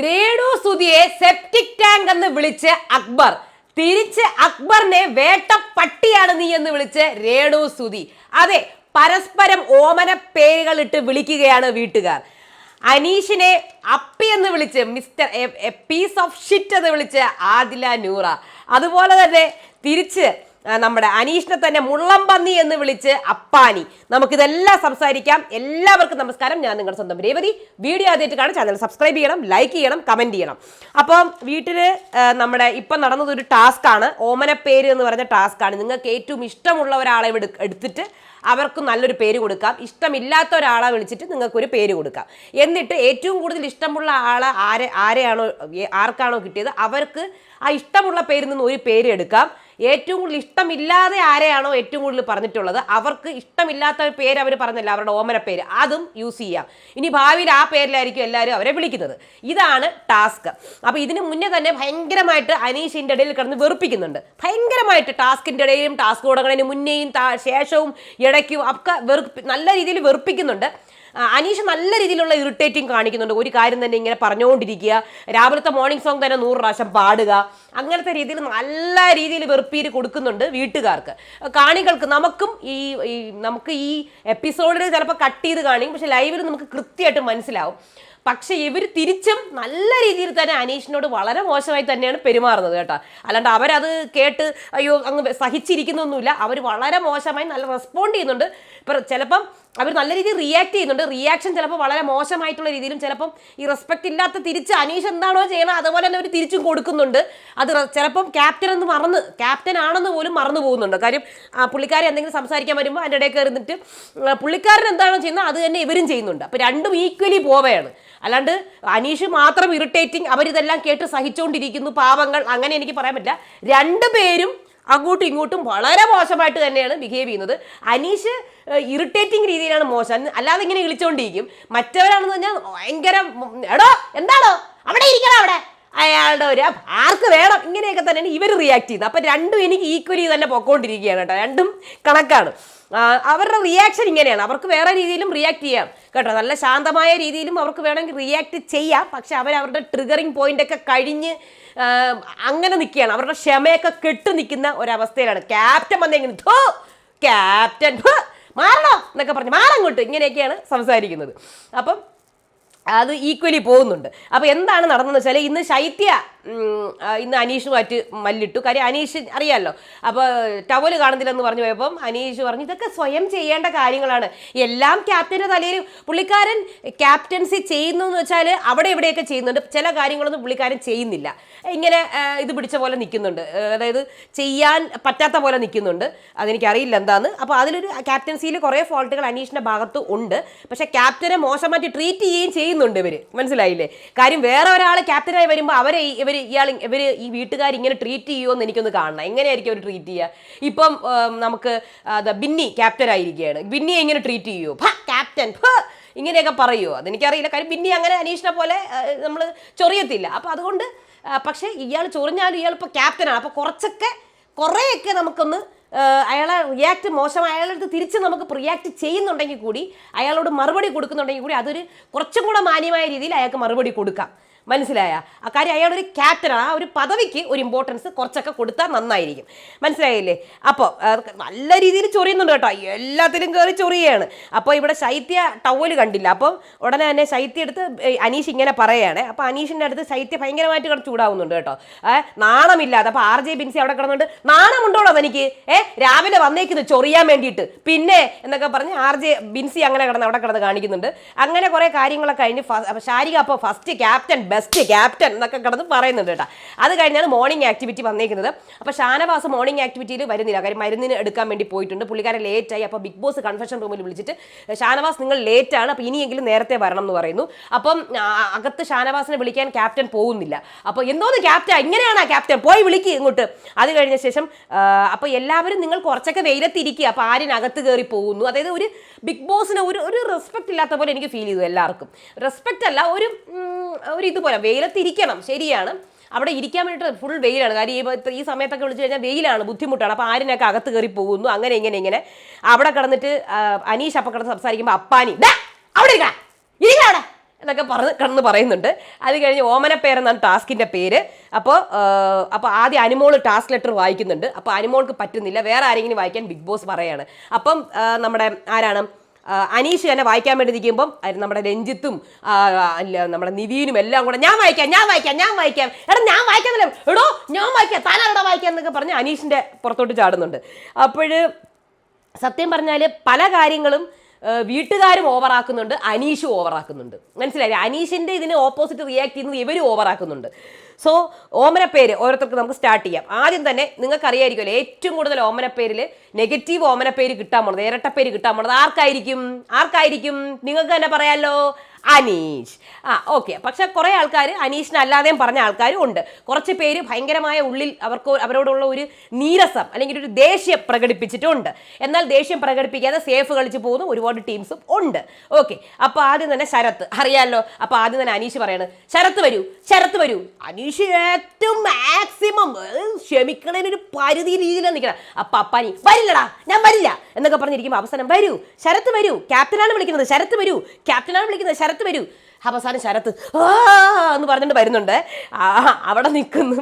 Renu സുതിയെ septic tank എന്ന് വിളിച്ച് അക്ബർ. തിരിച്ച് അക്ബറിനെ വേട്ട പട്ടിയാണ് നീ എന്ന് വിളിച്ച് രേണു സുതി അതെ പരസ്പരം ഓമന പേരുകൾ ഇട്ട് വിളിക്കുകയാണ് വീട്ടുകാർ. അനീഷിനെ അപ്പി എന്ന് വിളിച്ച് മിസ്റ്റർ പീസ് ഓഫ് ഷിറ്റ് എന്ന് വിളിച്ച് ആദില നൂറ. അതുപോലെ തന്നെ തിരിച്ച് നമ്മുടെ അനീഷിനെ തന്നെ മുള്ളംപന്നി എന്ന് വിളിച്ച് അപ്പാനി. നമുക്കിതെല്ലാം സംസാരിക്കാം. എല്ലാവർക്കും നമസ്കാരം. ഞാൻ നിങ്ങളുടെ സ്വന്തം രേവതി. വീഡിയോ ആദ്യമായിട്ട് കാണാൻ ചാനൽ സബ്സ്ക്രൈബ് ചെയ്യണം ലൈക്ക് ചെയ്യണം കമന്റ് ചെയ്യണം. അപ്പം വീട്ടിൽ നമ്മുടെ ഇപ്പം നടന്നതൊരു ടാസ്ക് ആണ് ഓമനപ്പേര് എന്ന് പറഞ്ഞ ടാസ്ക് ആണ് നിങ്ങൾക്ക് ഏറ്റവും ഇഷ്ടമുള്ള ഒരാളെ എടുത്തിട്ട് അവർക്ക് നല്ലൊരു പേര് കൊടുക്കാം. ഇഷ്ടമില്ലാത്ത ഒരാളെ വിളിച്ചിട്ട് നിങ്ങൾക്കൊരു പേര് കൊടുക്കാം. എന്നിട്ട് ഏറ്റവും കൂടുതൽ ഇഷ്ടമുള്ള ആളെ ആരെ ആരെയാണോ ആർക്കാണോ കിട്ടിയത്? അവർക്ക് ആ ഇഷ്ടമുള്ള പേരിൽ നിന്ന് ഒരു പേര് എടുക്കാം. ഏറ്റവും കൂടുതൽ ഇഷ്ടമില്ലാതെ ആരെയാണോ ഏറ്റവും കൂടുതൽ പറഞ്ഞിട്ടുള്ളത്? അവർക്ക് ഇഷ്ടമില്ലാത്ത പേര് അവർ പറഞ്ഞല്ല അവരുടെ ഓമന പേര്. അതും യൂസ് ചെയ്യാം. ഇനി ഭാവിയിൽ ആ പേരിലായിരിക്കും എല്ലാവരും അവരെ വിളിക്കുന്നത്. ഇതാണ് ടാസ്ക് അപ്പോൾ ഇതിന് മുന്നേ തന്നെ ഭയങ്കരമായിട്ട് അനീഷിന്റെ ഇടയിൽ കിടന്ന് വെറുപ്പിക്കുന്നുണ്ട്. ഭയങ്കരമായിട്ട് ടാസ്കിന്റെ ഇടയിലും ടാസ്ക് തുടങ്ങുന്നതിന് മുന്നേയും ശേഷവും ഇടയ്ക്കും ഒക്കെ നല്ല രീതിയിൽ വെറുപ്പിക്കുന്നുണ്ട്. അനീഷ് നല്ല രീതിയിലുള്ള ഇറിറ്റേറ്റിംഗ് കാണിക്കുന്നുണ്ട്. ഒരു കാര്യം തന്നെ ഇങ്ങനെ പറഞ്ഞുകൊണ്ടിരിക്കുക രാവിലത്തെ മോർണിംഗ് സോങ് തന്നെ നൂറ് പ്രാവശ്യം പാടുക. അങ്ങനത്തെ രീതിയിൽ നല്ല രീതിയിൽ വെറുപ്പീര് കൊടുക്കുന്നുണ്ട് വീട്ടുകാർക്ക്. കാണികൾക്ക് നമുക്കും ഈ നമുക്ക് ഈ എപ്പിസോഡിൽ ചിലപ്പോൾ കട്ട് ചെയ്ത് കാണിക്കും. പക്ഷെ ലൈവിൽ നമുക്ക് കൃത്യമായിട്ട് മനസ്സിലാവും. പക്ഷെ ഇവർ തിരിച്ചും നല്ല രീതിയിൽ തന്നെ അനീഷിനോട് വളരെ മോശമായി തന്നെയാണ് പെരുമാറുന്നത് കേട്ടോ. അല്ലാണ്ട് അവരത് കേട്ട് അയ്യോ അങ്ങ് സഹിച്ചിരിക്കുന്നൊന്നുമില്ല. അവർ വളരെ മോശമായി നല്ല റെസ്പോണ്ട് ചെയ്യുന്നുണ്ട്. ഇപ്പം ചിലപ്പം അവർ നല്ല രീതിയിൽ റിയാക്ട് ചെയ്യുന്നുണ്ട്. റിയാക്ഷൻ ചിലപ്പോൾ വളരെ മോശമായിട്ടുള്ള രീതിയിലും ചിലപ്പം ഈ റെസ്പെക്ട് ഇല്ലാത്ത തിരിച്ച് അനീഷ് എന്താണോ ചെയ്യണം അതുപോലെ തന്നെ അവർ തിരിച്ചും കൊടുക്കുന്നുണ്ട്. അത് ചിലപ്പം ക്യാപ്റ്റൻ എന്ന് മറന്ന് ക്യാപ്റ്റൻ ആണെന്ന് പോലും മറന്നു പോകുന്നുണ്ട്. കാര്യം ആ പുള്ളിക്കാരൻ എന്തെങ്കിലും സംസാരിക്കാൻ വരുമ്പോൾ അതിന്റെ ഇടയിൽ കയറിന്നിട്ട് പുള്ളിക്കാരൻ എന്താണോ ചെയ്യുന്നത് അത് തന്നെ ഇവരും ചെയ്യുന്നുണ്ട്. അപ്പോൾ രണ്ടും ഈക്വലി പോവുകയാണ്. അല്ലാണ്ട് അനീഷ് മാത്രം ഇറിറ്റേറ്റിംഗ് അവരിതെല്ലാം കേട്ട് സഹിച്ചുകൊണ്ടിരിക്കുന്നു പാവങ്ങൾ അങ്ങനെ എനിക്ക് പറയാൻ പറ്റില്ല. രണ്ടുപേരും അങ്ങോട്ടും ഇങ്ങോട്ടും വളരെ മോശമായിട്ട് തന്നെയാണ് ബിഹേവ് ചെയ്യുന്നത്. അനീഷ് ഇറിറ്റേറ്റിംഗ് രീതിയിലാണ് മോശം. അല്ലാതെ ഇങ്ങനെ വിളിച്ചുകൊണ്ടിരിക്കും മറ്റവരാണെന്ന് പറഞ്ഞാൽ ഭയങ്കര എടോ എന്താണോ അവിടെ ഇരിക്കണം അവിടെ. അയാളുടെ ഒരു ആർക്ക് വേണം? ഇങ്ങനെയൊക്കെ തന്നെയാണ് ഇവർ റിയാക്ട് ചെയ്യുന്നത്. അപ്പം രണ്ടും എനിക്ക് ഈക്വലി തന്നെ പൊക്കോണ്ടിരിക്കുകയാണ് കേട്ടോ. രണ്ടും കണക്കാണ്. അവരുടെ റിയാക്ഷൻ ഇങ്ങനെയാണ്. അവർക്ക് വേറെ രീതിയിലും റിയാക്ട് ചെയ്യാം. കേട്ടോ നല്ല ശാന്തമായ രീതിയിലും അവർക്ക് വേണമെങ്കിൽ റിയാക്ട് ചെയ്യാം. പക്ഷെ അവർ അവരുടെ ട്രിഗറിങ് പോയിന്റ് ഒക്കെ കഴിഞ്ഞ് അങ്ങനെ നിൽക്കുകയാണ്. അവരുടെ ക്ഷമയൊക്കെ കെട്ടു നിൽക്കുന്ന ഒരവസ്ഥയിലാണ്. ക്യാപ്റ്റൻ വന്നെങ്കിലും ധോ ക്യാപ്റ്റൻ മാറണോ? എന്നൊക്കെ പറഞ്ഞ് മാറങ്ങോട്ട് ഇങ്ങനെയൊക്കെയാണ് സംസാരിക്കുന്നത്. അപ്പം അത് ഈക്വലി പോകുന്നുണ്ട്. അപ്പോൾ എന്താണ് നടന്നതെന്ന് വെച്ചാൽ ഇന്ന് ശൈത്യ ഇന്ന് അനീഷ് അനീഷുമായിട്ട് മല്ലിട്ടു. കാര്യം അനീഷ് അറിയാമല്ലോ അപ്പോൾ ടവൽ കാണുന്നില്ലെന്ന് പറഞ്ഞു പോയപ്പം അനീഷ് പറഞ്ഞു ഇതൊക്കെ സ്വയം ചെയ്യേണ്ട കാര്യങ്ങളാണ്. എല്ലാം ക്യാപ്റ്റന്റെ തലയിൽ പുള്ളിക്കാരൻ ക്യാപ്റ്റൻസി ചെയ്യുന്നു എന്ന് വെച്ചാൽ അവിടെ ഇവിടെയൊക്കെ ചെയ്യുന്നുണ്ട്. ചില കാര്യങ്ങളൊന്നും പുള്ളിക്കാരൻ ചെയ്യുന്നില്ല. ഇങ്ങനെ ഇത് പിടിച്ച പോലെ നിൽക്കുന്നുണ്ട്. അതായത് ചെയ്യാൻ പറ്റാത്ത പോലെ നിൽക്കുന്നുണ്ട്. അതെനിക്കറിയില്ല എന്താന്ന്. അപ്പോൾ അതിലൊരു ക്യാപ്റ്റൻസിയിൽ കുറേ ഫോൾട്ടുകൾ അനീഷിന്റെ ഭാഗത്ത് ഉണ്ട്. പക്ഷേ ക്യാപ്റ്റനെ മോശമായിട്ട് ട്രീറ്റ് ചെയ്യുകയും ചെയ്യുന്നുണ്ട് ഇവർ മനസ്സിലായില്ലേ? കാര്യം വേറെ ഒരാൾ ക്യാപ്റ്റനായി വരുമ്പോൾ അവരെ ഇവർ ഇയാൾ ഇവർ ഈ വീട്ടുകാർ ഇങ്ങനെ ട്രീറ്റ് ചെയ്യുമോ എന്ന് എനിക്കൊന്ന് കാണണം. എങ്ങനെയായിരിക്കും അവർ ട്രീറ്റ് ചെയ്യുക ഇപ്പം നമുക്ക് ബിന്നി ക്യാപ്റ്റൻ ആയിരിക്കുകയാണ്. ബിന്നിയെ എങ്ങനെ ട്രീറ്റ് ചെയ്യുമോ ക്യാപ്റ്റൻ ഇങ്ങനെയൊക്കെ പറയുമോ അതെനിക്കറിയില്ല. കാര്യം ബിന്നി അങ്ങനെ അനീഷിനെ പോലെ നമ്മൾ ചൊറിയത്തില്ല. അപ്പം അതുകൊണ്ട് പക്ഷേ ഇയാൾ ചൊറിഞ്ഞാലും ഇയാൾ ഇപ്പോൾ ക്യാപ്റ്റനാണ് അപ്പോൾ കുറച്ചൊക്കെ കുറേയൊക്കെ നമുക്കൊന്ന് അയാളെ റിയാക്ട് മോശം അയാളുടെ അടുത്ത് തിരിച്ച് നമുക്ക് റിയാക്ട് ചെയ്യുന്നുണ്ടെങ്കിൽ കൂടി അയാളോട് മറുപടി കൊടുക്കുന്നുണ്ടെങ്കിൽ കൂടി അതൊരു കുറച്ചും കൂടെ മാന്യമായ രീതിയിൽ അയാൾക്ക് മറുപടി കൊടുക്കാം. മനസ്സിലായ? കാര്യം ഒരു ക്യാപ്റ്റനാണ് ആ ഒരു പദവിക്ക് ഒരു ഇമ്പോർട്ടൻസ് കുറച്ചൊക്കെ കൊടുത്താൽ നന്നായിരിക്കും. മനസ്സിലായില്ലേ? അപ്പോൾ നല്ല രീതിയിൽ ചൊറിയുന്നുണ്ട് കേട്ടോ. എല്ലാത്തിലും കയറി ചൊറിയാണ്. അപ്പോൾ ഇവിടെ ശൈത്യ ടവൽ കണ്ടില്ല. അപ്പം ഉടനെ തന്നെ ശൈത്യ എടുത്ത് അനീഷ് ഇങ്ങനെ പറയുകയാണ്. അപ്പോൾ അനീഷിന്റെ അടുത്ത് ശൈത്യ ഭയങ്കരമായിട്ട് കിടന്ന് ചൂടാവുന്നുണ്ട് കേട്ടോ. ഏഹ് നാണമില്ലാതെ. അപ്പോൾ ആർ ജെ ബിൻസി അവിടെ കിടന്നുണ്ട് നാണമുണ്ടോളോ എനിക്ക് ഏഹ് രാവിലെ വന്നേക്കുന്നു ചൊറിയാൻ വേണ്ടിയിട്ട്. പിന്നെ എന്നൊക്കെ പറഞ്ഞ് ആർ ജെ ബിൻസി അങ്ങനെ കിടന്ന് അവിടെ കിടന്ന് കാണിക്കുന്നുണ്ട്. അങ്ങനെ കുറേ കാര്യങ്ങളൊക്കെ കഴിഞ്ഞ് ശാരിക അപ്പോൾ ഫസ്റ്റ് ക്യാപ്റ്റൻ ബെസ്റ്റ് ക്യാപ്റ്റൻ എന്നൊക്കെ കിടന്ന് പറയുന്നുണ്ട് കേട്ടോ. അത് കഴിഞ്ഞാണ് മോർണിംഗ് ആക്ടിവിറ്റി വന്നേക്കുന്നത്. അപ്പോൾ ഷാനവാസ് മോർണിംഗ് ആക്ടിവിറ്റിയിൽ വരുന്നില്ല. കാര്യം മരുന്നിന് എടുക്കാൻ വേണ്ടി പോയിട്ടുണ്ട്. പുള്ളിക്കാരൻ ലേറ്റായി അപ്പോൾ ബിഗ് ബോസ് കൺഫെഷൻ റൂമിൽ വിളിച്ചിട്ട് ഷാനവാസ് നിങ്ങൾ ലേറ്റ് ആണ്. അപ്പോൾ ഇനിയെങ്കിലും നേരത്തെ വരണം എന്ന് പറയുന്നു. അപ്പം അകത്ത് ഷാനവാസിനെ വിളിക്കാൻ ക്യാപ്റ്റൻ പോകുന്നില്ല. അപ്പോൾ എന്തോന്ന് ക്യാപ്റ്റൻ ഇങ്ങനെയാണ് ക്യാപ്റ്റൻ പോയി വിളിക്കുക ഇങ്ങോട്ട്. അത് കഴിഞ്ഞ ശേഷം അപ്പോൾ എല്ലാവരും നിങ്ങൾ കുറച്ചൊക്കെ വെയിലത്തിരിക്കുക അപ്പോൾ ആരിനകത്ത് കയറി പോകുന്നു. അതായത് ഒരു ബിഗ് ബോസിന് ഒരു ഒരു റെസ്പെക്റ്റ് ഇല്ലാത്ത പോലെ എനിക്ക് ഫീൽ ചെയ്തു എല്ലാവർക്കും. റെസ്പെക്റ്റ് അല്ല ഒരു ഒരു ഇതുപോലെ വെയിലത്തിരിക്കണം ശരിയാണ്. അവിടെ ഇരിക്കാൻ വേണ്ടിയിട്ട് ഫുൾ വെയിലാണ്. കാര്യം ഈ സമയത്തൊക്കെ വിളിച്ചു കഴിഞ്ഞാൽ വെയിലാണ് ബുദ്ധിമുട്ടാണ്. അപ്പോൾ ആരിനൊക്കെ അകത്ത് കയറി പോകുന്നു അങ്ങനെ ഇങ്ങനെ ഇങ്ങനെ. അവിടെ കിടന്നിട്ട് അനീഷ് അപ്പം കിടന്ന് സംസാരിക്കുമ്പോൾ അപ്പാനി "ദാ, അവിടെ ഇരിക്കണം ഇരിക്കണം അവിടെ. എന്നൊക്കെ പറഞ്ഞ് കടന്ന് പറയുന്നുണ്ട്. അത് കഴിഞ്ഞ് ഓമനപ്പേർ എന്നാണ് ടാസ്കിന്റെ പേര്. അപ്പോൾ അപ്പോൾ ആദ്യം അനുമോൾ ടാസ്ക് ലെറ്റർ വായിക്കുന്നുണ്ട്. അപ്പോൾ അനുമോൾക്ക് പറ്റുന്നില്ല. വേറെ ആരെങ്കിലും വായിക്കാൻ ബിഗ് ബോസ് പറയാണ്. അപ്പം നമ്മുടെ ആരാണ്? അനീഷ് തന്നെ വായിക്കാൻ വേണ്ടി നിൽക്കുമ്പം നമ്മുടെ രഞ്ജിത്തും നമ്മുടെ നിവീനും എല്ലാം കൂടെ ഞാൻ വായിക്കാം ഞാൻ വായിക്കാം ഞാൻ വായിക്കാം. എടാ ഞാൻ വായിക്കാന്നില്ല എടോ ഞാൻ വായിക്കാം. താനാരടാ വായിക്കാം എന്നൊക്കെ പറഞ്ഞ് അനീഷിന്റെ പുറത്തോട്ട് ചാടുന്നുണ്ട്. അപ്പോൾ സത്യം പറഞ്ഞാൽ പല കാര്യങ്ങളും വീട്ടുകാരും ഓവറാക്കുന്നുണ്ട് അനീഷും ഓവറാക്കുന്നുണ്ട്. മനസ്സിലായി അനീഷിന്റെ ഇതിന് ഓപ്പോസിറ്റ് റിയാക്ട് ചെയ്യുന്നത് ഇവരും ഓവറാക്കുന്നുണ്ട്. സോ ഓമന പേര് ഓരോരുത്തർക്ക് നമുക്ക് സ്റ്റാർട്ട് ചെയ്യാം. ആദ്യം തന്നെ നിങ്ങൾക്ക് അറിയായിരിക്കുമല്ലോ ഏറ്റവും കൂടുതൽ ഓമന നെഗറ്റീവ് ഓമന പേര് കിട്ടാൻ പോണത് ഇരട്ടപ്പേര് കിട്ടാൻ പോണത് ആർക്കായിരിക്കും? ആർക്കായിരിക്കും? നിങ്ങൾക്ക് തന്നെ പറയാമല്ലോ അനീഷ്. ആ ഓക്കെ പക്ഷെ കുറേ ആൾക്കാർ അനീഷിന് അല്ലാതെയും പറഞ്ഞ ആൾക്കാരും ഉണ്ട്. കുറച്ച് പേര് ഭയങ്കരമായ ഉള്ളിൽ അവർക്ക് അവരോടുള്ള ഒരു നീരസം അല്ലെങ്കിൽ ഒരു ദേഷ്യം പ്രകടിപ്പിച്ചിട്ടുണ്ട്. എന്നാൽ ദേഷ്യം പ്രകടിപ്പിക്കാതെ സേഫ് കളിച്ച് പോകുന്ന ഒരുപാട് ടീംസും ഉണ്ട്. ഓക്കെ അപ്പോൾ ആദ്യം തന്നെ ശരത്ത്. അറിയാമല്ലോ അപ്പോൾ ആദ്യം തന്നെ അനീഷ് പറയാണ് ശരത്ത് വരൂ ശരത്ത് വരൂ. അനീഷ് ഏറ്റവും മാക്സിമം ക്ഷമിക്കണതിനൊരു പരിധി രീതിയിലാണ് നിൽക്കണം അപ്പം അപ്പാനി വരില്ലടാ ഞാൻ വരില്ല എന്നൊക്കെ പറഞ്ഞിരിക്കുമ്പോൾ അവസാനം വരൂ ശരത്ത് വരൂ ക്യാപ്റ്റനാണ് വിളിക്കുന്നത് ശരത്ത് വരൂ ക്യാപ്റ്റനാണ് വിളിക്കുന്നത് ശരത്ത് വരൂ. അവസാനം ശരത്ത് ആ എന്ന് പറഞ്ഞിട്ട് വരുന്നുണ്ട്. ആ, അവിടെ നിൽക്കുന്നു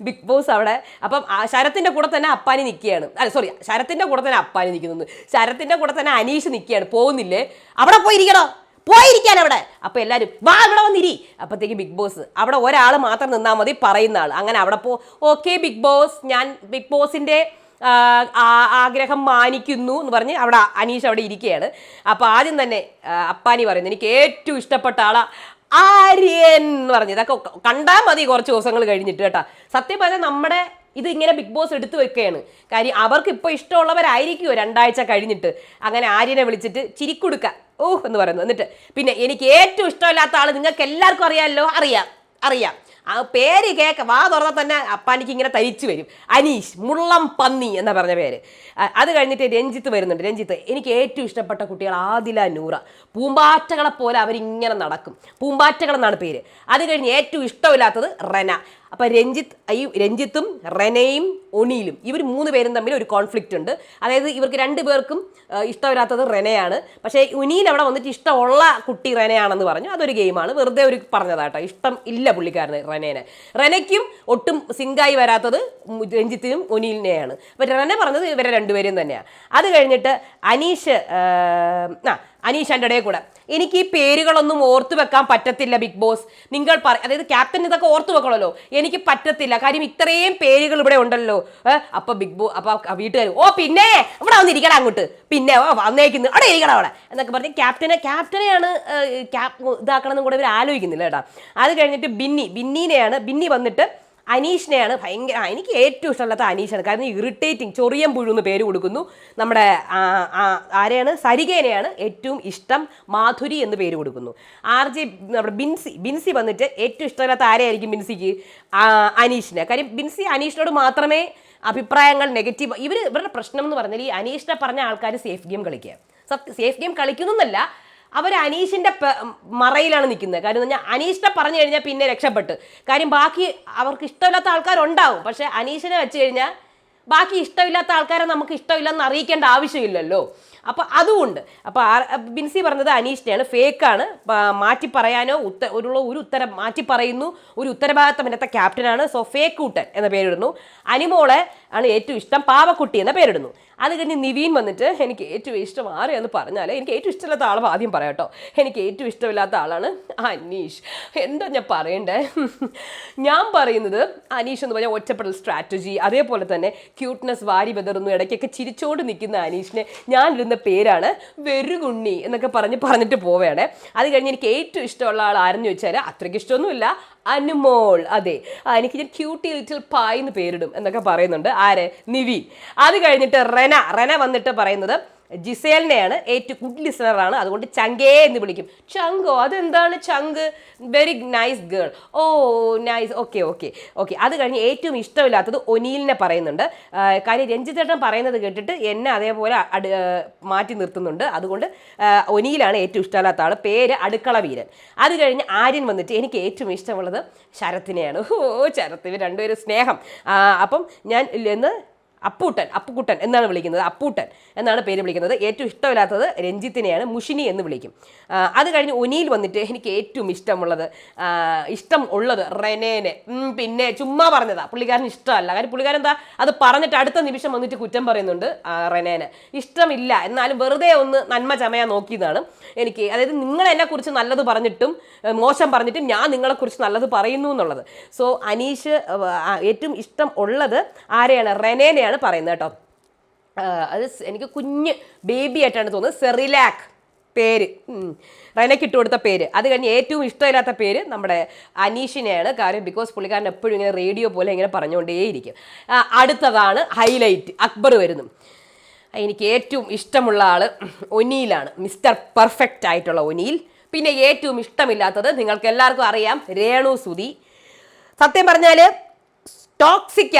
ബിഗ് ബോസ് അവിടെ. അപ്പം ആ ശരത്തിന്റെ കൂടെ തന്നെ അപ്പാനി നിൽക്കുകയാണ് അല്ല സോറി ശരത്തിന്റെ കൂടെ തന്നെ അപ്പാനി നിൽക്കുന്നു ശരത്തിന്റെ കൂടെ തന്നെ അനീഷ് നിൽക്കുകയാണ് പോകുന്നില്ലേ? അവിടെ പോയിരിക്കണോ? പോയിരിക്കാൻ അവിടെ. അപ്പൊ എല്ലാവരും വാ ഇവിടെ വന്നിരി. അപ്പത്തേക്ക് ബിഗ് ബോസ് അവിടെ ഒരാൾ മാത്രം നിന്നാൽ മതി പറയുന്ന ആൾ അങ്ങനെ അവിടെ പോ ഓക്കെ ബിഗ് ബോസ് ഞാൻ ബിഗ് ബോസിന്റെ ആഗ്രഹം മാനിക്കുന്നു എന്ന് പറഞ്ഞ് അവിടെ അനീഷ് അവിടെ ഇരിക്കുകയാണ്. അപ്പോൾ ആദ്യം തന്നെ അപ്പാനി പറയുന്നു എനിക്ക് ഏറ്റവും ഇഷ്ടപ്പെട്ട ആളാ ആര്യൻ എന്ന് പറഞ്ഞു. ഇതൊക്കെ കണ്ടാൽ മതി കുറച്ച് ദിവസങ്ങൾ കഴിഞ്ഞിട്ട് കേട്ടോ. സത്യം പറഞ്ഞാൽ നമ്മുടെ ഇത് ഇങ്ങനെ ബിഗ് ബോസ് എടുത്തു വെക്കുകയാണ്. കാര്യം അവർക്ക് ഇപ്പോൾ ഇഷ്ടമുള്ളവരായിരിക്കുമോ രണ്ടാഴ്ച കഴിഞ്ഞിട്ട്? അങ്ങനെ ആര്യനെ വിളിച്ചിട്ട് ചിരിക്കൊടുക്ക. ഓ എന്ന് പറയുന്നു. എന്നിട്ട് പിന്നെ എനിക്ക് ഏറ്റവും ഇഷ്ടമില്ലാത്ത ആൾ നിങ്ങൾക്ക് എല്ലാവർക്കും അറിയാമല്ലോ അറിയാം. അറിയാം. ആ പേര് കേൾക്ക വാ തുറന്നാൽ തന്നെ അപ്പാനിക്ക് ഇങ്ങനെ തരിച്ചു വരും. അനീഷ് മുള്ളം പന്നി എന്ന പറഞ്ഞ പേര്. അത് കഴിഞ്ഞിട്ട് രഞ്ജിത്ത് വരുന്നുണ്ട്. രഞ്ജിത്ത് എനിക്ക് ഏറ്റവും ഇഷ്ടപ്പെട്ട കുട്ടികൾ ആദില നൂറ. പൂമ്പാറ്റകളെ പോലെ അവരിങ്ങനെ നടക്കും. പൂമ്പാറ്റകൾ എന്നാണ് പേര്. അത് കഴിഞ്ഞ് ഏറ്റവും ഇഷ്ടമില്ലാത്തത് റെന. അപ്പം രഞ്ജിത്ത് ഈ രഞ്ജിത്തും റെനയും ഒണിയിലും ഇവർ മൂന്ന് പേരും തമ്മിൽ ഒരു കോൺഫ്ലിക്റ്റ് ഉണ്ട്. അതായത് ഇവർക്ക് രണ്ട് പേർക്കും ഇഷ്ടമില്ലാത്തത് റെനയാണ്. പക്ഷേ ഉനിയിൽ അവിടെ വന്നിട്ട് ഇഷ്ടമുള്ള കുട്ടി റെനയാണെന്ന് പറഞ്ഞു. അതൊരു ഗെയിമാണ് വെറുതെ ഒരു പറഞ്ഞതാട്ടോ. ഇഷ്ടം ഇല്ല പുള്ളിക്കാരന് റെനേനെ. റെനയ്ക്കും ഒട്ടും സിങ്കായി വരാത്തത് രഞ്ജിത്തിനും ഒനിയിലിനെയാണ് അപ്പം റെന പറഞ്ഞത് ഇവരെ രണ്ടുപേരും തന്നെയാണ് അത് കഴിഞ്ഞിട്ട് അനീഷ് ആ, ആ അനീഷ് ഇടയിൽ കൂടെ. എനിക്ക് ഈ പേരുകളൊന്നും ഓർത്തു വെക്കാൻ പറ്റത്തില്ല ബിഗ് ബോസ് നിങ്ങൾ പറ അതായത് ക്യാപ്റ്റൻ ഇതൊക്കെ ഓർത്തു വെക്കണമല്ലോ. എനിക്ക് പറ്റത്തില്ല. കാര്യം ഇത്രയും പേരുകൾ ഇവിടെ ഉണ്ടല്ലോ. അപ്പൊ ബിഗ് ബോ അപ്പൊ വീട്ടുകാർ ഓ പിന്നെ ഇവിടെ വന്നിരിക്കണം അങ്ങോട്ട്. പിന്നെ വന്നേക്കുന്നു. അവിടെ ഇരിക്കണം അവിടെ. എന്നൊക്കെ പറഞ്ഞ് ക്യാപ്റ്റനെ ക്യാപ്റ്റനെയാണ് ക്യാപ് ഇതാക്കണം എന്നും കൂടെ ഇവർ ആലോചിക്കുന്നില്ല കേട്ടാ. അത് കഴിഞ്ഞിട്ട് ബിന്നി ബിന്നീനെയാണ് ബിന്നി വന്നിട്ട് അനീഷിനെയാണ് ഭയങ്കര എനിക്ക് ഏറ്റവും ഇഷ്ടമല്ലാത്ത അനീഷാണ്. കാരണം ഇറിറ്റേറ്റിംഗ് ചൊറിയൻ പുഴു എന്ന് പേര് കൊടുക്കുന്നു. നമ്മുടെ ആരെയാണ്? സരികേനെയാണ് ഏറ്റവും ഇഷ്ടം. മാധുരി എന്ന് പേര് കൊടുക്കുന്നു. ആർ ജെ നമ്മുടെ ബിൻസി ബിൻസി വന്നിട്ട് ഏറ്റവും ഇഷ്ടമില്ലാത്ത ആരെയായിരിക്കും ബിൻസിക്ക്? അനീഷിനെ. കാര്യം ബിൻസി അനീഷിനോട് മാത്രമേ അഭിപ്രായങ്ങൾ നെഗറ്റീവ് ഇവർ ഇവരുടെ പ്രശ്നം എന്ന് പറഞ്ഞാൽ ഈ അനീഷിനെ പറഞ്ഞ ആൾക്കാർ സേഫ് ഗെയിം കളിക്കുക. സത്യം സേഫ് ഗെയിം കളിക്കുന്നല്ല അവർ അനീഷിന്റെ മറയിലാണ് നിൽക്കുന്നത്. കാര്യം എന്ന് പറഞ്ഞാൽ അനീഷിനെ പറഞ്ഞു കഴിഞ്ഞാൽ പിന്നെ രക്ഷപ്പെട്ട്. കാര്യം ബാക്കി അവർക്ക് ഇഷ്ടമില്ലാത്ത ആൾക്കാരുണ്ടാവും. പക്ഷേ അനീഷിനെ വെച്ച് കഴിഞ്ഞാൽ ബാക്കി ഇഷ്ടമില്ലാത്ത ആൾക്കാരെ നമുക്ക് ഇഷ്ടമില്ലെന്ന് അറിയിക്കേണ്ട ആവശ്യമില്ലല്ലോ. അപ്പോൾ അതുകൊണ്ട് അപ്പോൾ ബിൻസി പറഞ്ഞത് അനീഷിനെയാണ് ഫേക്കാണ് മാറ്റി പറയാനോ ഉത്ത ഒരുള്ള ഒരു ഉത്തരം മാറ്റി പറയുന്നു ഒരു ഉത്തരവാദിത്തം ഇന്നത്തെ ക്യാപ്റ്റനാണ് സോ ഫേക്ക് കൂട്ടൻ എന്ന പേരിടുന്നു. അനിമോളെ ആണ് ഏറ്റവും ഇഷ്ടം പാവക്കുട്ടി എന്ന പേരിടുന്നു. അത് കഴിഞ്ഞ് നിവീൻ വന്നിട്ട് എനിക്ക് ഏറ്റവും ഇഷ്ടം ആരെയെന്ന് പറഞ്ഞാൽ എനിക്ക് ഏറ്റവും ഇഷ്ടമില്ലാത്ത ആളും ആദ്യം പറയാം കേട്ടോ. എനിക്ക് ഏറ്റവും ഇഷ്ടമില്ലാത്ത ആളാണ് അനീഷ്. എന്താ ഞാൻ പറയണ്ടേ? ഞാൻ പറയുന്നത് അനീഷ് എന്ന് പറഞ്ഞാൽ ഒറ്റപ്പെടൽ സ്ട്രാറ്റജി അതേപോലെ തന്നെ ക്യൂട്ട്നെസ് വാരി ബെതറുന്നു ഇടയ്ക്കൊക്കെ ചിരിച്ചോണ്ട് നിൽക്കുന്ന അനീഷിനെ ഞാനിടുന്ന പേരാണ് വെറുകുണ്ണി എന്നൊക്കെ പറഞ്ഞ് പറഞ്ഞിട്ട് പോവുകയാണ് അത് കഴിഞ്ഞ് എനിക്ക് ഏറ്റവും ഇഷ്ടമുള്ള ആൾ ആരെന്ന് ചോദിച്ചാൽ അത്രയ്ക്ക് ഇഷ്ടമൊന്നുമില്ല അനുമോൾ. അതെ. എനിക്ക് ഞാൻ ക്യൂട്ടി ലിറ്റിൽ പായ് എന്ന് പേരിടും എന്നൊക്കെ പറയുന്നുണ്ട്. ആര്? നിവി അത് കഴിഞ്ഞിട്ട് റെന. റെന വന്നിട്ട് പറയുന്നത് ജിസേലിനെയാണ് ഏറ്റവും ഗുഡ് ലിസണറാണ് അതുകൊണ്ട് ചങ്കേ എന്ന് വിളിക്കും. ചങ്കോ? അതെന്താണ് ചങ്ക്? Very nice girl oh nice okay okay okay അത് കഴിഞ്ഞ് ഏറ്റവും ഇഷ്ടമില്ലാത്തത് ഒനീലിനെ പറയുന്നുണ്ട്. കാര്യം രഞ്ജിത്തേട്ടൻ പറയുന്നത് കേട്ടിട്ട് എന്നെ അതേപോലെ മാറ്റി നിർത്തുന്നുണ്ട്. അതുകൊണ്ട് ഒനീലാണ് ഏറ്റവും ഇഷ്ടമില്ലാത്ത ആൾ പേര് അടുക്കള വീരൻ. അത് കഴിഞ്ഞ് ആര്യൻ വന്നിട്ട് എനിക്ക് ഏറ്റവും ഇഷ്ടമുള്ളത് ശരത്തിനെയാണ്. ഓ ശരത്ത് ഇവർ രണ്ടുപേരും സ്നേഹം. അപ്പം ഞാൻ എന്ന് അപ്പൂട്ടൻ അപ്പുക്കുട്ടൻ എന്നാണ് വിളിക്കുന്നത്. അപ്പൂട്ടൻ എന്നാണ് പേര് വിളിക്കുന്നത്. ഏറ്റവും ഇഷ്ടമില്ലാത്തത് രഞ്ജിത്തിനെയാണ് മുഷിനി എന്ന് വിളിക്കും. അത് കഴിഞ്ഞ് ഒനിയിൽ വന്നിട്ട് എനിക്ക് ഏറ്റവും ഇഷ്ടമുള്ളത് ഇഷ്ടം ഉള്ളത് റെനേനെ. പിന്നെ ചുമ്മാ പറഞ്ഞതാ. പുള്ളിക്കാരന് ഇഷ്ടമല്ല. കാര്യം പുള്ളിക്കാരൻ എന്താ അത് പറഞ്ഞിട്ട് അടുത്ത നിമിഷം വന്നിട്ട് കുറ്റം പറയുന്നുണ്ട് റെനേനെ. ഇഷ്ടമില്ല. എന്നാലും വെറുതെ ഒന്ന് നന്മ ചമയാൻ നോക്കിയതാണ് എനിക്ക്. അതായത് നിങ്ങൾ എന്നെക്കുറിച്ച് നല്ലത് പറഞ്ഞിട്ടും മോശം പറഞ്ഞിട്ടും ഞാൻ നിങ്ങളെക്കുറിച്ച് നല്ലത് പറയുന്നു എന്നുള്ളത്. സോ അനീഷ് ഏറ്റവും ഇഷ്ടം ഉള്ളത് ആരെയാണ്? റെനേനെയാണ് പറയുന്നത് കേട്ടോ. അത് എനിക്ക് കുഞ്ഞ് ബേബി ആയിട്ടാണ് തോന്നുന്നത്. സെറിലാക്ക് പേര്. റൈനയ്ക്ക് ഇട്ട് കൊടുത്ത പേര്. അത് കഴിഞ്ഞ് ഏറ്റവും ഇഷ്ടമില്ലാത്ത പേര് നമ്മുടെ അനീഷിനെയാണ്. കാര്യം ബിക്കോസ് പുള്ളിക്കാരൻ എപ്പോഴും ഇങ്ങനെ റേഡിയോ പോലെ ഇങ്ങനെ പറഞ്ഞുകൊണ്ടേയിരിക്കും. അടുത്തതാണ് ഹൈലൈറ്റ് അക്ബർ വരുന്നു. എനിക്ക് ഏറ്റവും ഇഷ്ടമുള്ള ആൾ ഒനിയിലാണ് മിസ്റ്റർ പെർഫെക്റ്റ് ആയിട്ടുള്ള ഒനിയിൽ പിന്നെ ഏറ്റവും ഇഷ്ടമില്ലാത്തത് നിങ്ങൾക്ക് എല്ലാവർക്കും അറിയാം രേണു സുതി സത്യം പറഞ്ഞാൽ ടോക്സിക്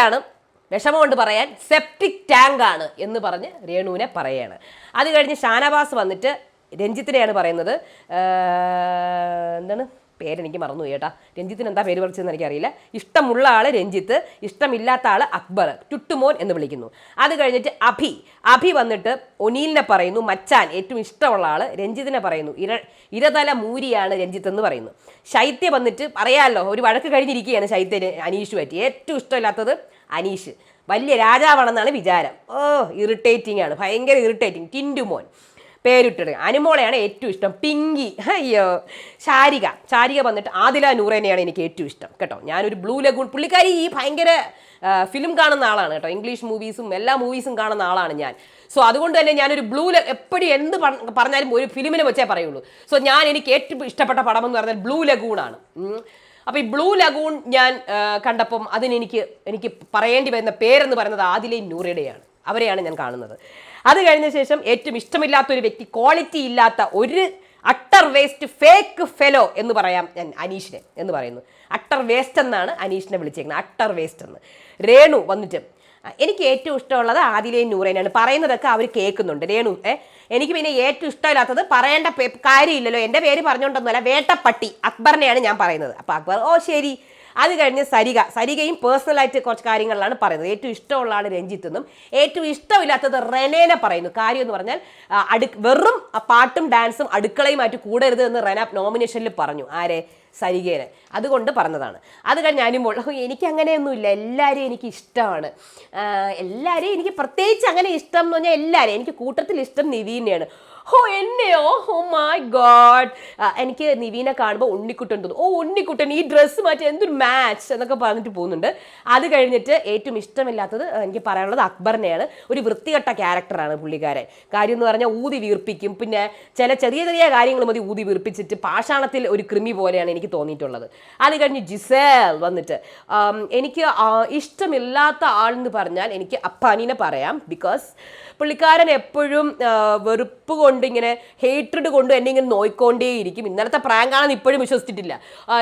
ആണ് വിഷമം കൊണ്ട് പറയാൻ. സെപ്റ്റിക് ടാങ്ക് ആണ് എന്ന് പറഞ്ഞ് രേണുവിനെ പറയാണ്. അത് കഴിഞ്ഞ് ഷാനവാസ് വന്നിട്ട് രഞ്ജിത്തിനെയാണ് പറയുന്നത്. എന്താണ്? പേരെനിക്ക് മറന്നു ചേട്ടാ രഞ്ജിത്തിന് എന്താ പേര് പറിച്ചതെന്ന് എനിക്കറിയില്ല. ഇഷ്ടമുള്ള ആൾ രഞ്ജിത്ത് ഇഷ്ടമില്ലാത്ത ആൾ അക്ബർ ടുട്ടുമോൻ എന്ന് വിളിക്കുന്നു. അത് കഴിഞ്ഞിട്ട് അഭി. അഭി വന്നിട്ട് ഒനീലിനെ പറയുന്നു മച്ചാൻ ഏറ്റവും ഇഷ്ടമുള്ള ആൾ രഞ്ജിത്തിനെ പറയുന്നു. ഇര ഇരതല മൂരിയാണ് രഞ്ജിത്ത് എന്ന് പറയുന്നു. ശൈത്യ വന്നിട്ട് പറയാമല്ലോ ഒരു വഴക്ക് കഴിഞ്ഞിരിക്കുകയാണ് ശൈത്യന് അനീഷ് പറ്റി. ഏറ്റവും ഇഷ്ടമില്ലാത്തത് അനീഷ്. വലിയ രാജാവാണെന്നാണ് വിചാരം. ഓ ഇറിറ്റേറ്റിംഗ് ആണ്. ഭയങ്കര ഇറിറ്റേറ്റിംഗ് ടിന്റുമോൻ പേരിട്ടിടുക. അനുമോളെയാണ് ഏറ്റവും ഇഷ്ടം. പിങ്കി. അയ്യോ. ശാരിക. ശാരിക വന്നിട്ട് ആദില നൂറേനെയാണ് എനിക്ക് ഏറ്റവും ഇഷ്ടം. കേട്ടോ. ഞാനൊരു ബ്ലൂ ലഗൂൺ പുള്ളിക്കാരി ഈ ഭയങ്കര ഫിലിം കാണുന്ന ആളാണ് കേട്ടോ. ഇംഗ്ലീഷ് മൂവീസും എല്ലാ മൂവീസും കാണുന്ന ആളാണ് ഞാൻ. സോ അതുകൊണ്ട് തന്നെ ഞാനൊരു ബ്ലൂ എപ്പോഴും എന്ത് പറഞ്ഞാലും ഒരു ഫിലിമിനെ വെച്ചേ പറയുള്ളൂ. സോ ഞാൻ എനിക്ക് ഏറ്റവും ഇഷ്ടപ്പെട്ട പടം എന്ന് പറഞ്ഞാൽ ബ്ലൂ ലഗൂണാണ്. അപ്പം അപ്പോൾ ഈ ബ്ലൂ ലഗൂൺ ഞാൻ കണ്ടപ്പം അതിനെനിക്ക് എനിക്ക് പറയേണ്ടി വരുന്ന പേരെന്ന് പറയുന്നത് ആദിലയും നൂറയുടെയാണ് അവരെയാണ് ഞാൻ കാണുന്നത്. അത് കഴിഞ്ഞ ശേഷം ഏറ്റവും ഇഷ്ടമില്ലാത്ത ഒരു വ്യക്തി ക്വാളിറ്റി ഇല്ലാത്ത ഒരു അട്ടർ വേസ്റ്റ് ഫേക്ക് ഫെലോ എന്ന് പറയാം ഞാൻ അനീഷിനെ എന്ന് പറയുന്നു. അട്ടർ വേസ്റ്റ് എന്നാണ് അനീഷിനെ വിളിച്ചേക്കുന്നത്. അട്ടർ വേസ്റ്റ് എന്ന്. രേണു വന്നിട്ട് എനിക്ക് ഏറ്റവും ഇഷ്ടമുള്ളത് ആദിലേയും നൂറേനാണ് പറയുന്നതൊക്കെ അവർ കേൾക്കുന്നുണ്ട്. രേണു ഏ എനിക്ക് പിന്നെ ഏറ്റവും ഇഷ്ടമില്ലാത്തത് പറയേണ്ട കാര്യമില്ലല്ലോ. എന്റെ പേര് പറഞ്ഞുകൊണ്ടൊന്നുമല്ല വേട്ടപ്പട്ടി അക്ബറിനെയാണ് ഞാൻ പറയുന്നത്. അപ്പോൾ അക്ബർ ഓ ശരി. അത് കഴിഞ്ഞ് സരിക സരികയും പേഴ്സണലായിട്ട് കുറച്ച് കാര്യങ്ങളിലാണ് പറയുന്നത്. ഏറ്റവും ഇഷ്ടമുള്ളതാണ് രഞ്ജിത്ത് എന്നും ഏറ്റവും ഇഷ്ടമില്ലാത്തത് റെനേനെ പറയുന്നു. കാര്യം എന്ന് പറഞ്ഞാൽ അടു വെറും പാട്ടും ഡാൻസും അടുക്കളയുമായിട്ട് കൂടരുത് എന്ന് റെന നോമിനേഷനിൽ പറഞ്ഞു. ആരെ? സരികേനെ അതുകൊണ്ട് പറഞ്ഞതാണ്. അത് കഴിഞ്ഞ് അനുമ്പോൾ "ഓ, എനിക്ക് അങ്ങനെയൊന്നുമില്ല. എല്ലാവരെയും എനിക്ക് ഇഷ്ടമാണ്. എല്ലാവരെയും എനിക്ക് പ്രത്യേകിച്ച് അങ്ങനെ ഇഷ്ടം എന്ന് പറഞ്ഞാൽ എല്ലാവരെയും എനിക്ക് കൂട്ടത്തിൽ ഇഷ്ടം നിവീനെയാണ്. ഓ എന്നെയോ ഓ മൈ ഗോഡ് എനിക്ക് നിവീനെ കാണുമ്പോൾ ഉണ്ണിക്കുട്ടൻ തോന്നും. ഓ ഉണ്ണിക്കുട്ടൻ ഈ ഡ്രസ്സ് മാറ്റി എന്തൊരു മാച്ച് എന്നൊക്കെ പറഞ്ഞിട്ട് പോകുന്നുണ്ട്. അത് കഴിഞ്ഞിട്ട് ഏറ്റവും ഇഷ്ടമില്ലാത്തത് എനിക്ക് പറയാനുള്ളത് അക്ബറിനെയാണ്. ഒരു വൃത്തികെട്ട ക്യാരക്ടറാണ് പുള്ളിക്കാരൻ. കാര്യം എന്ന് പറഞ്ഞാൽ ഊതി വീർപ്പിക്കും. പിന്നെ ചില ചെറിയ ചെറിയ കാര്യങ്ങൾ മതി ഊതി വീർപ്പിച്ചിട്ട് പാഷാണത്തിൽ ഒരു കൃമി പോലെയാണ് എനിക്ക് തോന്നിയിട്ടുള്ളത്. അത് കഴിഞ്ഞ് ജിസേൽ വന്നിട്ട് എനിക്ക് ഇഷ്ടമില്ലാത്ത ആളെന്ന് പറഞ്ഞാൽ എനിക്ക് അപ്പാനിനെ പറയാം. ബിക്കോസ് പുള്ളിക്കാരൻ എപ്പോഴും വെറുപ്പ് കൊണ്ട് ഇങ്ങനെ ഹേറ്റഡ് കൊണ്ട് എന്നെ ഇങ്ങനെ നോയിക്കൊണ്ടേയിരിക്കും. ഇന്നലത്തെ പ്രാങ്കാണെന്ന് ഇപ്പോഴും വിശ്വസിച്ചിട്ടില്ല.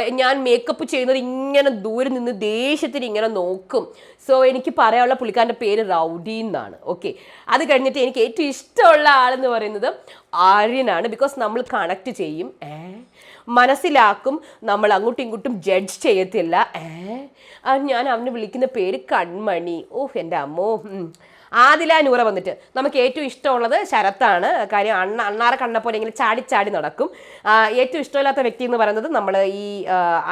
ഞാൻ മേക്കപ്പ് ചെയ്യുന്നത് ഇങ്ങനെ ദൂരെ നിന്ന് ദേഷ്യത്തിന് ഇങ്ങനെ നോക്കും. സോ എനിക്ക് പറയാനുള്ള പുള്ളിക്കാരന്റെ പേര് റൗഡി എന്നാണ്. ഓക്കെ അത് കഴിഞ്ഞിട്ട് എനിക്ക് ഏറ്റവും ഇഷ്ടമുള്ള ആളെന്ന് പറയുന്നത് ആര്യനാണ്. ബിക്കോസ് നമ്മൾ കണക്ട് ചെയ്യും. ഏ? മനസ്സിലാക്കും. നമ്മൾ അങ്ങോട്ടും ഇങ്ങോട്ടും ജഡ്ജ് ചെയ്യത്തില്ല. ഏ? ഞാൻ അവന് വിളിക്കുന്ന പേര് കൺമണി. ഓഹ് എന്റെ അമ്മോ. ആദില നൂറ വന്നിട്ട്. നമുക്ക് ഏറ്റവും ഇഷ്ടമുള്ളത് ശരത്താണ്. കാര്യം അണ്ണ അണ്ണാറെ കണ്ണപ്പോലെ ഇങ്ങനെ ചാടി ചാടി നടക്കും. ഏറ്റവും ഇഷ്ടമില്ലാത്ത വ്യക്തി എന്ന് പറയുന്നത് നമ്മൾ ഈ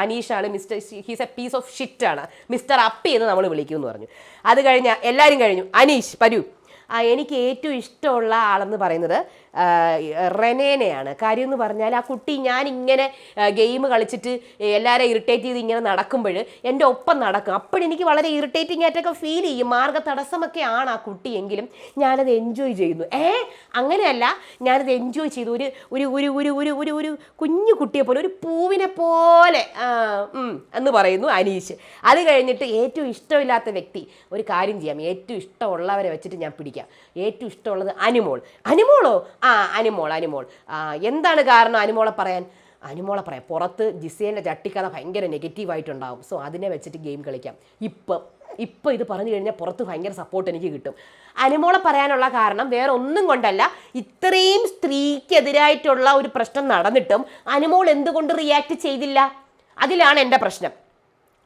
അനീഷാണ്. Mister he's a piece of shit ആണ് മിസ്റ്റർ അപ്പി എന്ന് നമ്മൾ വിളിക്കും എന്ന് പറഞ്ഞു. അത് കഴിഞ്ഞ എല്ലാവരും കഴിഞ്ഞു. അനീഷ് പരു. എനിക്ക് ഏറ്റവും ഇഷ്ടമുള്ള ആളെന്ന് പറയുന്നത് റെനേനെയാണ്. കാര്യം എന്ന് പറഞ്ഞാൽ ആ കുട്ടി ഞാൻ ഇങ്ങനെ ഗെയിം കളിച്ചിട്ട് എല്ലാവരെയും ഇറിറ്റേറ്റ് ചെയ്ത് ഇങ്ങനെ നടക്കുമ്പോൾ എന്റെ ഒപ്പം നടക്കും. അപ്പോഴെനിക്ക് വളരെ ഇറിറ്റേറ്റിംഗ് ആയിട്ടൊക്കെ ഫീൽ ചെയ്യും. മാർഗ തടസ്സമൊക്കെ ആണ് ആ കുട്ടിയെങ്കിലും ഞാനത് എൻജോയ് ചെയ്യുന്നു. ഏ? അങ്ങനെയല്ല ഞാനത് എൻജോയ് ചെയ്തു. ഒരു ഒരു ഒരു ഒരു ഒരു ഒരു ഒരു കുഞ്ഞു കുട്ടിയെ പോലെ ഒരു പൂവിനെ പോലെ എന്ന് പറയുന്നു അനീഷ്. അത് കഴിഞ്ഞിട്ട് ഏറ്റവും ഇഷ്ടമില്ലാത്ത വ്യക്തി ഒരു കാര്യം ചെയ്യാം. ഏറ്റവും ഇഷ്ടമുള്ളവരെ വെച്ചിട്ട് ഞാൻ പിടിക്കാം. ഏറ്റവും ഇഷ്ടമുള്ളത് അനിമോൾ. അനിമോളോ? ആ അനിമോൾ അനിമോൾ. എന്താണ് കാരണം അനിമോളെ പറയാൻ? അനിമോളെ പറയാം പുറത്ത് ജിസേന്റെ ചട്ടിക്കഥ ഭയങ്കര നെഗറ്റീവായിട്ടുണ്ടാവും സോ അതിനെ വെച്ചിട്ട് ഗെയിം കളിക്കാം. ഇപ്പം ഇപ്പം ഇത് പറഞ്ഞു കഴിഞ്ഞാൽ പുറത്ത് ഭയങ്കര സപ്പോർട്ട് എനിക്ക് കിട്ടും. അനിമോളെ പറയാനുള്ള കാരണം വേറെ ഒന്നും കൊണ്ടല്ല ഇത്രയും സ്ത്രീക്കെതിരായിട്ടുള്ള ഒരു പ്രശ്നം നടന്നിട്ടും അനിമോൾ എന്തുകൊണ്ട് റിയാക്ട് ചെയ്തില്ല? അതിലാണ് എന്റെ പ്രശ്നം.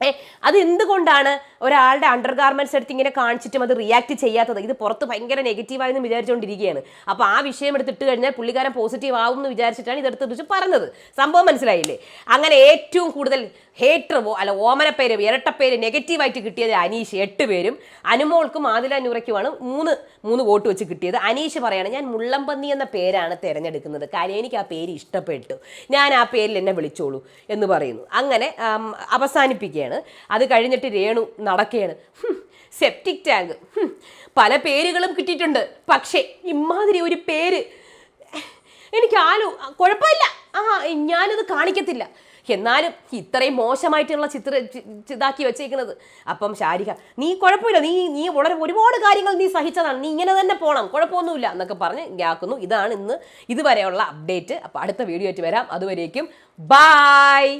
ഏ അത് എന്തുകൊണ്ടാണ് ഒരാളുടെ അണ്ടർ ഗാർമെന്റ്സ് എടുത്ത് ഇങ്ങനെ കാണിച്ചിട്ടും അത് റിയാക്ട് ചെയ്യാത്തത്? ഇത് പുറത്ത് ഭയങ്കര നെഗറ്റീവായെന്ന് വിചാരിച്ചുകൊണ്ടിരിക്കുകയാണ് അപ്പോൾ ആ വിഷയം എടുത്തിട്ട് കഴിഞ്ഞാൽ പുള്ളിക്കാരൻ പോസിറ്റീവ് ആവും എന്ന് വിചാരിച്ചിട്ടാണ് ഇതെടുത്ത് കുറിച്ച് പറഞ്ഞത്. സംഭവം മനസ്സിലായില്ലേ? അങ്ങനെ ഏറ്റവും കൂടുതൽ ഹേറ്റർ അല്ല ഓമനപ്പേര് ഇരട്ടപ്പേര് നെഗറ്റീവായിട്ട് കിട്ടിയത് അനീഷ് എട്ട് പേരും. അനുമോൾക്കും ആദില നൂറയ്ക്കുമാണ് മൂന്ന് മൂന്ന് വോട്ട് വെച്ച് കിട്ടിയത്. അനീഷ് പറയാണ് ഞാൻ മുള്ളംപന്നി എന്ന പേരാണ് തിരഞ്ഞെടുക്കുന്നത്. കാര്യം എനിക്ക് ആ പേര് ഇഷ്ടപ്പെട്ടു. ഞാൻ ആ പേരിൽ എന്നെ വിളിച്ചോളൂ എന്ന് പറയുന്നു. അങ്ങനെ ആം, അവസാനിപ്പിക്കുകയാണ് അത് കഴിഞ്ഞിട്ട് രേണു നടക്കുകയാണ്. സെപ്റ്റിക് ടാങ്ക് പല പേരുകളും കിട്ടിയിട്ടുണ്ട്. പക്ഷേ ഇമാതിരി ഒരു പേര്. എനിക്ക് ആലു കുഴപ്പമില്ല. ആ ഞാനത് കാണിക്കത്തില്ല. എന്നാലും ഇത്രയും മോശമായിട്ടുള്ള ചിത്ര ചിതാക്കി വെച്ചേക്കുന്നത്. അപ്പം ശാരിക നീ കുഴപ്പമില്ല. നീ നീ വളരെ ഒരുപാട് കാര്യങ്ങൾ നീ സഹിച്ചതാണ്. നീ ഇങ്ങനെ തന്നെ പോകണം കുഴപ്പമൊന്നുമില്ല എന്നൊക്കെ പറഞ്ഞ് ഗ്യാക്കുന്നു. ഇതാണ് ഇന്ന് ഇതുവരെയുള്ള അപ്ഡേറ്റ് അപ്പോൾ അടുത്ത വീഡിയോ ആയിട്ട് വരാം. അതുവരേക്കും ബായ്